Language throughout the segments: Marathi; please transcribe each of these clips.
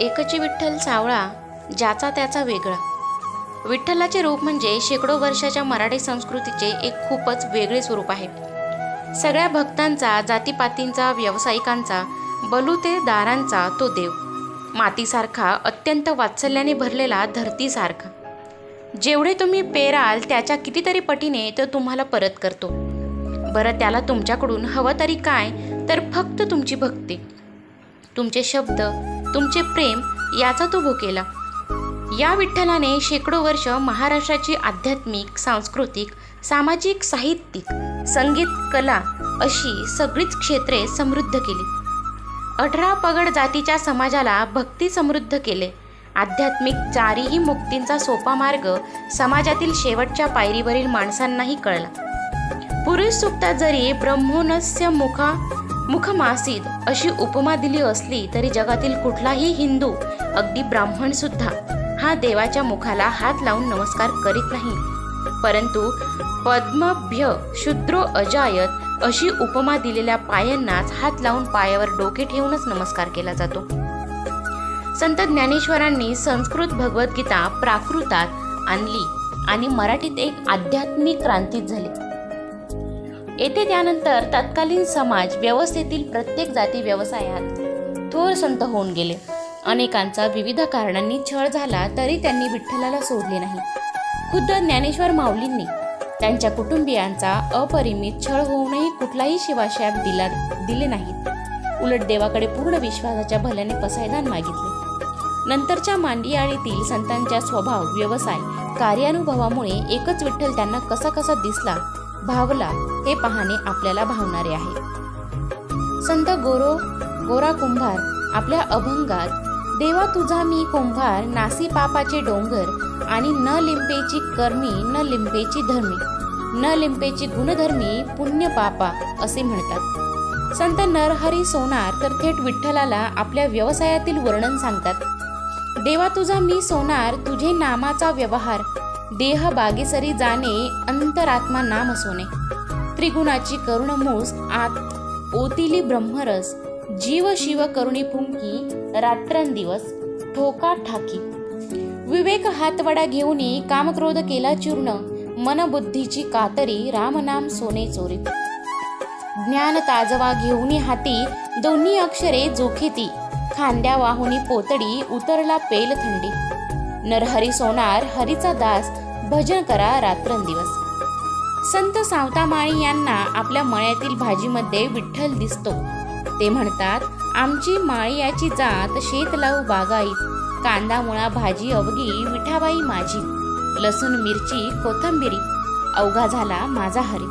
एकची विठ्ठल सावळा ज्याचा त्याचा वेगळा. विठ्ठलाचे रूप म्हणजे शेकडो वर्षाच्या मराठी संस्कृतीचे एक खूपच वेगळे स्वरूप आहे. सगळ्या भक्तांचा जातीपातींचा व्यावसायिकांचा बलुतेदारांचा तो देव. मातीसारखा अत्यंत वात्सल्याने भरलेला धरतीसारखा. जेवढे तुम्ही पेराल त्याच्या कितीतरी पटीने तो तुम्हाला परत करतो. बरं त्याला तुमच्याकडून हवं तरी काय तर फक्त तुमची भक्ती. तुमचे शब्द तुमचे प्रेम याचा तो भुकेला या विठ्ठलाने शेकडो वर्ष महाराष्ट्राची आध्यात्मिक सांस्कृतिक सामाजिक साहित्यिक संगीत कला अशी सगळीच क्षेत्रे समृद्ध केली. अठरा पगड जातीच्या समाजाला भक्ती समृद्ध केले. आध्यात्मिक चारीही मुक्तींचा सोपा मार्ग समाजातील शेवटच्या पायरीवरील माणसांनाही कळला. पुरुष सुक्तात जरी ब्रह्मोनस्य मुखा मुखमासीद अशी उपमा दिली असली तरी जगातील कुठलाही हिंदू अगदी ब्राह्मण सुद्धा हा देवाच्या मुखाला हात लावून नमस्कार करीत नाही. परंतु पद्मभ्य शूद्रो अजायत अशी उपमा दिलेल्या पायांनाच हात लावून पायावर डोके ठेवूनच नमस्कार केला जातो. संत ज्ञानेश्वरांनी संस्कृत भगवद्गीता प्राकृतात आणली आणि मराठीत एक आध्यात्मिक क्रांतीच झाली. येथे त्यानंतर तत्कालीन समाज व्यवस्थेतील प्रत्येक जाती व्यवसायात थोर संत होऊन गेले. अनेकांचा विविध कारणांनी छळ झाला तरी त्यांनी विठ्ठलाला सोडले नाही. खुद्द ज्ञानेश्वर माऊलींनी त्यांच्या कुटुंबियांचा अपरिमित छळ होऊनही कुठलाही शिवाशाप दिला दिले नाहीत उलट देवाकडे पूर्ण विश्वासाच्या भल्याने पसायदान मागितले. नंतरच्या मांडियाळीतील संतांच्या स्वभाव व्यवसाय कार्यानुभवामुळे एकच विठ्ठल त्यांना कसा कसा दिसला भावला हे पाहणे आपल्याला भावणारे आहे. संत गोरो गोरा कुंभार आपल्या अभंगात देवा तुझा मी कुंभार नासी पापाचे डोंगर आणि न लिंपेची कर्मी न लिंपेची धर्मी न लिंपेची गुणधर्मी पुण्य पापा असे म्हणतात. संत नरहरी सोनार तर थेट विठ्ठलाला आपल्या व्यवसायातील वर्णन सांगतात. देवा तुझा मी सोनार तुझे नामाचा व्यवहार देह बागेसरी जाणे अंतरात्मा नाम सोने त्रिगुणाची करुण मूस आत ओतिली ब्रह्मरस जीव शिव करुणी फुंकी रात्रंदिवस ठोका ठाकी. विवेक हातवडा घेऊन कामक्रोध केला चूर्ण मनबुद्धीची कातरी रामनाम सोने चोरी ज्ञान ताजवा घेऊन हाती दोन्ही अक्षरे जोखेती खांद्या वाहुनी पोतडी उतरला पेल थंडी. नरहरी सोनार हरीचा दास भजन करा रात्रंदिवस. संत सावतामाळी यांना आपल्या मळ्यातील भाजीमध्ये विठ्ठल दिसतो. ते म्हणतात आमची माळियाची जात शेत लावू बागाईत कांदा मुळा भाजी अवघी विठाबाई माझी. लसूण मिरची कोथंबिरी. अवघा झाला माझा हरी.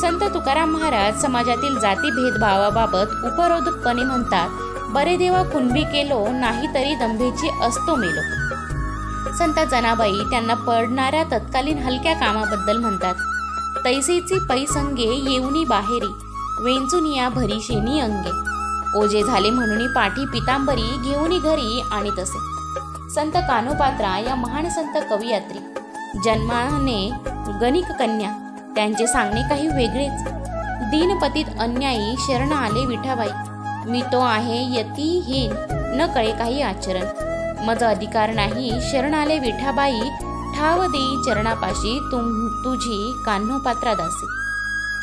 संत तुकाराम महाराज समाजातील जाती भेदभावाबाबत उपरोधकपणे म्हणतात बरे देवा कुणबी केलो नाही तरी दंभेची असतो मेलो संत जनाबाई त्यांना पडणाऱ्या तत्कालीन हलक्या कामाबद्दल म्हणतात. तैसेची पैसंगे येऊनी बाहेरी वेंचुनिया भरीशेनी अंगे. ओझे झाले म्हणून पाठी पितांबरी घेऊनी घरी आणि तसे. संत कानोपात्रा या महान संत कवयित्री. जन्माने गणिक कन्या त्यांचे सांगणे काही वेगळेच. दिनपतीत अन्यायी शरण आले विठाबाई. मी तो आहे यतीहीन न कळे काही आचरण. मज अधिकार नाही शरण आले विठाबाई ठाव देई चरणापाशी तुम तुझी कान्होपात्रा दासी.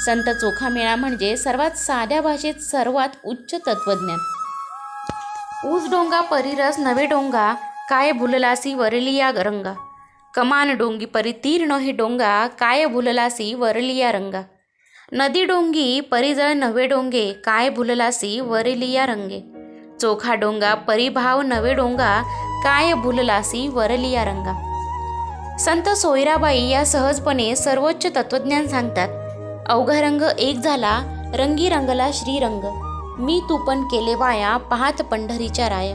संत चोखा मेळा म्हणजे सर्वात साध्या भाषेत सर्वात उच्च तत्वज्ञान ऊस डोंगा परिरस नवे डोंगा काय भुललासी वरलिया रंगा. कमान डोंगी परितीर्ण हे डोंगा काय भुललासी वरलिया रंगा. नदी डोंगी परिजळ नवे डोंगे काय भुललासी वरलिया रंगे. चोखा डोंगा परिभाव नवे डोंगा काय भुललासी वरलिया रंगा. संत सोयराबाई या सहजपणे सर्वोच्च तत्वज्ञान सांगतात अवघा रंग एक झाला रंगी रंगला श्रीरंग मी तू पण केले वाया पाहत पंढरीच्या राय.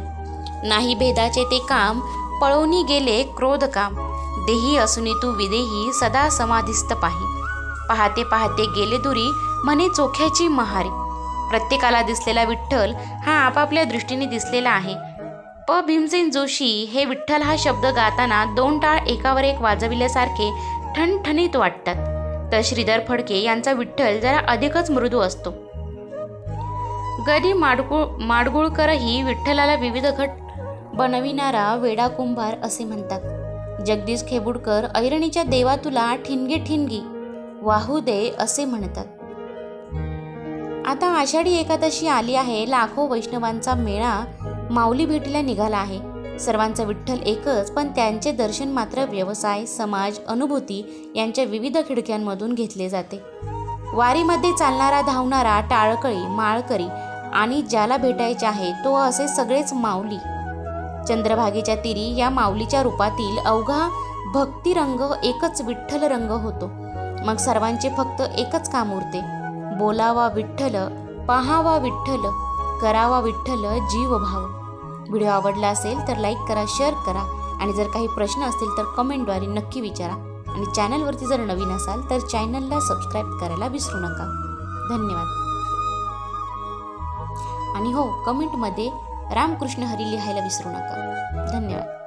नाही भेदाचे ते काम पळवणी गेले क्रोध काम. देही असुनी तू विदेही सदा समाधिस्त पाही. पाहते पाहते गेले दुरी म्हणे चोख्याची महारी. प्रत्येकाला दिसलेला विठ्ठल हा आपापल्या दृष्टीने दिसलेला आहे. प भीमसेन जोशी हे विठ्ठल हा शब्द गाताना दोन टाळ एकावर एक वाजविल्यासारखे ठणठणीत वाटतात. तर श्रीधर फडके यांचा विठ्ठल जरा अधिकच मृदू असतो. गदी माडगुळ माडगुळकरही विठ्ठलाला विविध घट बनविणारा वेडा कुंभार असे म्हणतात. जगदीश खेबुडकर ऐरणीच्या देवा तुला ठिणगी ठिणगी वाहू दे असे म्हणतात. आता आषाढी एकादशी आली आहे लाखो वैष्णवांचा मेळा माऊली भेटीला निघाला आहे. सर्वांचा विठ्ठल एकच पण त्यांचे दर्शन मात्र व्यवसाय समाज अनुभूती यांच्या विविध खिडक्यांमधून घेतले जाते. वारीमध्ये चालणारा धावणारा टाळकळी माळकरी आणि ज्याला भेटायचे आहे तो असे सगळेच माऊली. चंद्रभागेच्या तिरी या माऊलीच्या रूपातील अवघा भक्तिरंग एकच विठ्ठल रंग होतो. मग सर्वांचे फक्त एकच काम उरते. बोलावा विठ्ठल पहावा विठ्ठल करावा विठ्ठल जीव भाव व्हिडिओ आवडला असेल तर लाईक करा शेअर करा आणि जर काही प्रश्न असतील तर कमेंटद्वारे नक्की विचारा. आणि चॅनलवरती जर नवीन असाल तर चॅनलला सबस्क्राईब करायला विसरू नका. धन्यवाद. आणि हो कमेंटमध्ये रामकृष्ण हरी लिहायला विसरू नका. धन्यवाद.